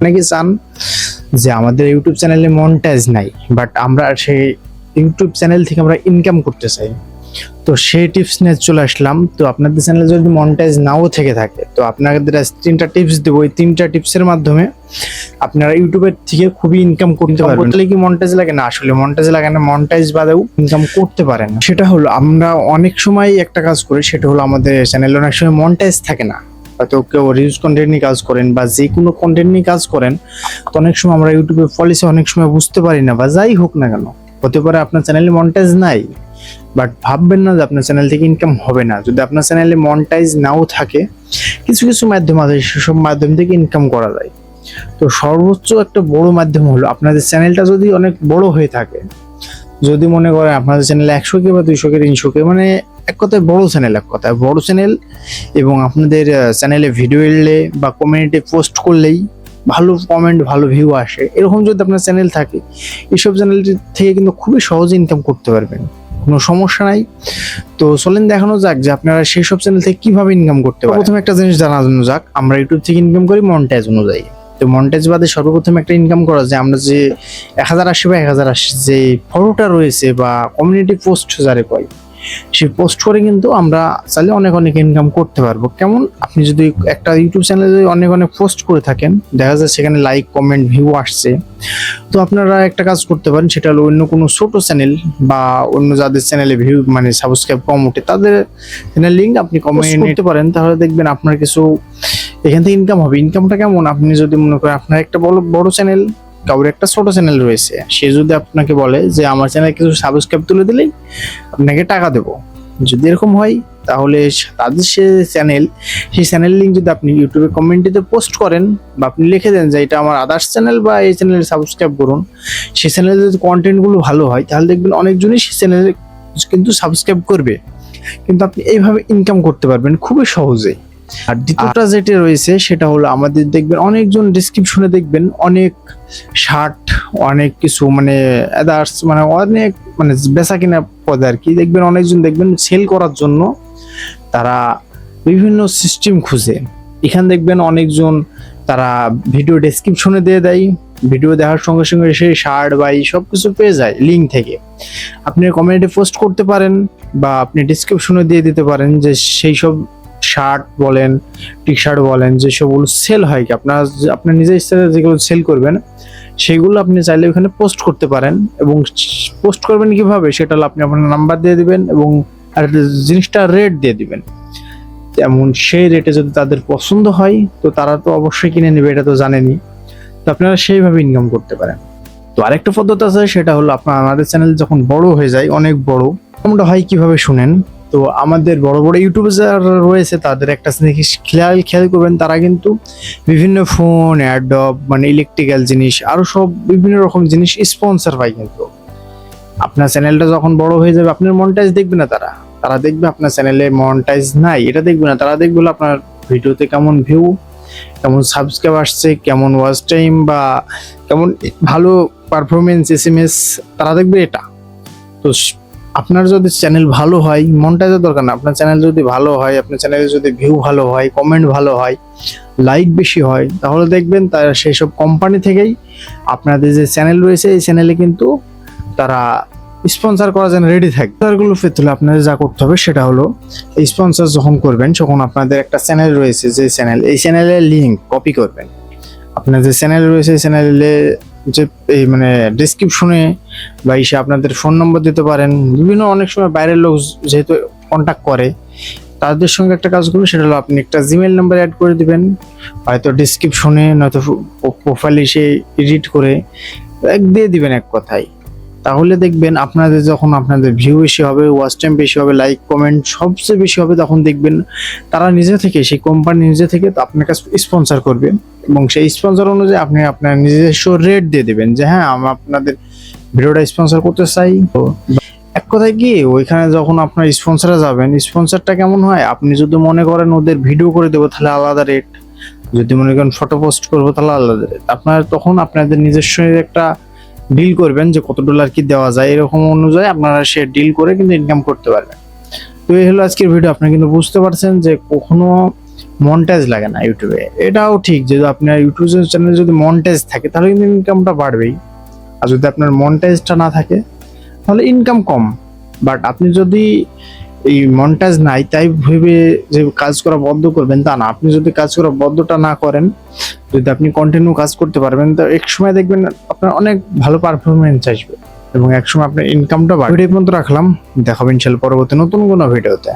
অনেকে চান যে আমাদের ইউটিউব চ্যানেলে মনিটাইজ নাই বাট আমরা সেই ইউটিউব চ্যানেল থেকে আমরা ইনকাম করতে চাই। তো সেই টিপস নিয়ে চলে আসলাম। তো আপনাদের চ্যানেলে যদি মনটাইজ নাও থেকে থাকে তো আপনাদের তিনটা টিপস দেবো। এই তিনটা টিপসের মাধ্যমে আপনারা ইউটিউবের থেকে খুবই ইনকাম করতে পারবেন। তাহলে কি মনিটাইজ লাগে? না আসলে মনিটাইজ লাগে না। মনিটাইজ বাদেও ইনকাম করতে পারেন। সেটা হলো আমরা অনেক সময় একটা কাজ করি সেটা হলো আমাদের চ্যানেলে অনেক সময় মনিটাইজ থাকে না। হয়তো কেউ রিউজ কন্টেন্ট নিয়ে কাজ করেন বা যে কোনো কন্টেন্ট নিয়ে কাজ করেন, তো অনেক সময় আমরা ইউটিউবে পলিসি অনেক সময় বুঝতে পারি না বা যাই হোক না কেন, হতে পারে আপনার চ্যানেলে মনিটাইজ নাই বাট ভাববেন না যে আপনার চ্যানেল থেকে ইনকাম হবে না। যদি আপনার চ্যানেলে মনটাইজ নাও থাকে, কিছু কিছু মাধ্যম আছে, সেসব মাধ্যম থেকে ইনকাম করা যায়। তো সর্বোচ্চ একটা বড় মাধ্যম হলো, আপনাদের চ্যানেলটা যদি অনেক বড় হয়ে থাকে, যদি মনে করেন আপনাদের চ্যানেলে একশো কে বা দুইশো কে তিনশো কে মানে এক কথায় বড় চ্যানেল এক কথায় বড় চ্যানেল এবং আপনাদের চ্যানেলে ভিডিও এলে বা কমিউনিটি পোস্ট করলেই ভালো কমেন্ট ভালো ভিউ আসে। এরকম যদি আপনার চ্যানেল থাকে এইসব চ্যানেল থেকে কিন্তু খুবই সহজে ইনকাম করতে পারবেন। কোনো সমস্যা নাই। তো চলেন দেখানো যাক যে আপনারা সেই সব চ্যানেল থেকে কীভাবে ইনকাম করতে পারেন। প্রথমে একটা জিনিস জানানো যাক। আমরা ইউটিউব থেকে ইনকাম করি মনিটাইজ অনুযায়ী। তো মনিটাইজ বাদে সর্বপ্রথম একটা ইনকাম করা যায় আমরা যে এক হাজার আশি বা এক হাজার আশি যে ফটোটা রয়েছে বা কমিউনিটি পোস্ট যারে পাই সেই পোস্ট করে কিন্তু আমরা চাইলে অনেক অনেক ইনকাম করতে পারব। কেমন? আপনি যদি একটা ইউটিউব চ্যানেলে যদি অনেক অনেক পোস্ট করে থাকেন দেখা যায় সেখানে লাইক কমেন্ট ভিউ আসছে। তো আপনারা একটা কাজ করতে পারেন সেটা হলো অন্য কোনো ছোট চ্যানেল বা অন্য যাদের চ্যানেলে ভিউ মানে সাবস্ক্রাইব কম ওঠে তাদের চ্যানেল লিঙ্ক আপনি কমেন্ট করতে পারেন। তাহলে দেখবেন আপনার কিছু এখান থেকে ইনকাম হবে। ইনকামটা কেমন? আপনি যদি মনে করেন আপনার একটা বড় বড় চ্যানেল কারোর একটা ছোট চ্যানেল রয়েছে, সে যদি আপনাকে বলে যে আমার চ্যানেল কিছু সাবস্ক্রাইব তুলে দিলেই আপনাকে টাকা দেবো। যদি এরকম হয়, তাহলে তাদের সে চ্যানেল সেই চ্যানেল লিঙ্ক যদি আপনি ইউটিউবে কমেন্টিতে পোস্ট করেন বা আপনি লিখে দেন যে এটা আমার আদার্স চ্যানেল বা এই চ্যানেলে সাবস্ক্রাইব করুন সেই চ্যানেলে যদি কন্টেন্টগুলো ভালো হয়, তাহলে দেখবেন অনেকজনই সেই চ্যানেলে কিন্তু সাবস্ক্রাইব করবে। কিন্তু আপনি এইভাবে ইনকাম করতে পারবেন খুবই সহজেই। আর দ্বিতীয়টা যেটা রয়েছে, সেটা হলো আমাদের দেখবেন অনেকজন ডিসক্রিপশনে দেখবেন অনেক শার্ট অনেক কিছু মানে আদার্স মানে অনেক মানে বেচা কিনা পদে আর কি। দেখবেন অনেকজন দেখবেন সেল করার জন্য তারা বিভিন্ন সিস্টেম খুঁজে। এখানে দেখবেন অনেকজন তারা ভিডিও ডেসক্রিপশনে দিয়ে দেয়। ভিডিও দেখার সঙ্গে সঙ্গে সেই শার্ট বা এই সব কিছু পেয়ে যায় লিঙ্ক থেকে। আপনি কমেন্টে পোস্ট করতে পারেন বা আপনি ডিসক্রিপশনে দিয়ে দিতে পারেন যে সেই সব শার্ট বলেন টি শার্ট বলেন, যে সবগুলো সেল হয় কি? আপনার আপনার নিজের ইচ্ছাতে যেগুলো সেল করবেন, সেগুলো আপনি চাইলে ওখানে পোস্ট করতে পারেন এবং পোস্ট করবেন কীভাবে? সেটা আপনি আপনার নাম্বার দিয়ে দিবেন এবং আর জিনিসটা রেট দিয়ে দিবেন। তেমন সেই রেটে যদি তাদের পছন্দ হয়, তো তারা তো অবশ্যই কিনে নেবে, এটা তো জানেনই। তো আপনারা সেইভাবে ইনকাম করতে পারেন। তো আরেকটা পদ্ধতি আছে, সেটা হলো আপনার আমাদের চ্যানেল যখন বড় হয়ে যায়, অনেক বড়, এমনটা হয় কীভাবে শুনেন? তো আমাদের বড় বড় ইউটিউবে যারা রয়েছে, তাদের একটা জিনিস খেয়াল খেয়াল করবেন, তারা কিন্তু বিভিন্ন ফোন অ্যাডব মানে ইলেকট্রিক্যাল জিনিস আরও সব বিভিন্ন রকম জিনিস স্পন্সর পায় কিন্তু। আপনার চ্যানেলটা যখন বড় হয়ে যাবে, আপনার মনটাইজ দেখবে না তারা। তারা দেখবে আপনার চ্যানেলে মনটাইজ নাই, এটা দেখবে না। তারা দেখবে আপনার ভিডিওতে কেমন ভিউ কেমন সাবস্ক্রাইব আসছে, কেমন ওয়াচ টাইম বা কেমন ভালো পারফরমেন্স এস এম এস তারা দেখবে এটা। তো আপনার যদি চ্যানেল ভালো হয় মনটাইজের দরকার না, আপনার চ্যানেল যদি ভালো হয়, আপনার চ্যানেলে যদি ভিউ ভালো হয় কমেন্ট ভালো হয় লাইক বেশি হয়, তাহলে দেখবেন তার সেই সব কোম্পানি থেকেই আপনাদের যে চ্যানেল রয়েছে, এই চ্যানেলে কিন্তু তারা স্পন্সর করার জন্য রেডি থাকে। গুলো পেতে হলে আপনাদের যা করতে হবে সেটা হলো স্পন্সর যখন করবেন তখন আপনাদের একটা চ্যানেল রয়েছে, যে চ্যানেল এই চ্যানেলের লিঙ্ক কপি করবেন। আপনার যে চ্যানেল রয়েছে, এই চ্যানেলে যে এই মানে ডিসক্রিপশনে বা এসে আপনাদের ফোন নম্বর দিতে পারেন। বিভিন্ন অনেক সময় বাইরের লোক যেহেতু কন্ট্যাক্ট করে, তাদের সঙ্গে একটা কাজ করবেন সেটা হলো আপনি একটা জিমেল নাম্বার অ্যাড করে দিবেন। হয়তো ডিসক্রিপশনে নয়তো প্রোফাইল এসে এডিট করে দিয়ে দিবেন এক কথায়। তাহলে দেখবেন আপনাদের যখন আপনাদের ভিউ বেশি হবে ওয়াচ টাইম বেশি হবে লাইক কমেন্ট সবচেয়ে বেশি হবে তখন দেখবেন তারা নিজে থেকে, সেই কোম্পানি নিজে থেকে আপনার কাছে স্পন্সর করবে। এবং সেই স্পন্সর অনুযায়ী আপনি আপনার নিজস্ব রেট দিয়ে দেবেন যে হ্যাঁ আমি আপনাদের ভিডিওটা স্পন্সর করতে চাই। এক কথায় কি, ওইখানে যখন আপনার স্পন্সরে যাবেন স্পন্সরটা কেমন হয়? আপনি যদি মনে করেন ওদের ভিডিও করে দেবো, তাহলে আলাদা রেট যদি মনে করেন ফটো পোস্ট করব, তাহলে আলাদা রেট আপনার তখন আপনাদের নিজস্ব একটা ডিল করবেন যে কত ডলার কি দেওয়া যায়, এরকম অনুযায়ী আপনারা সে ডিল করে কিন্তু ইনকাম করতে পারবেন। তো এই হলো আজকের ভিডিও আপনি কিন্তু বুঝতে পারছেন যে কখনো মন্টাজ লাগে না ইউটিউবে এটাও ঠিক যদি আপনার ইউটিউব চ্যানেলে যদি মন্টাজ থাকে, তাহলে কিন্তু ইনকামটা বাড়বেই। আর যদি আপনার মন্টাজটা না থাকে, তাহলে ইনকাম কম। বাট আপনি যদি এই মন্টাজ নাই, তাই ভেবে যে কাজ করা বন্ধ করবেন, তা না। আপনি যদি কাজ করা বন্ধটা না করেন যদি আপনি কন্টিনিউ কাজ করতে পারবেন, তো এক সময় দেখবেন আপনার অনেক ভালো পারফরমেন্স আসবে এবং এক সময় আপনার ইনকামটা বাড়বে। পর্যন্ত রাখলাম। দেখাবেন ইনশাল পরবর্তী নতুন কোনো ভিডিওতে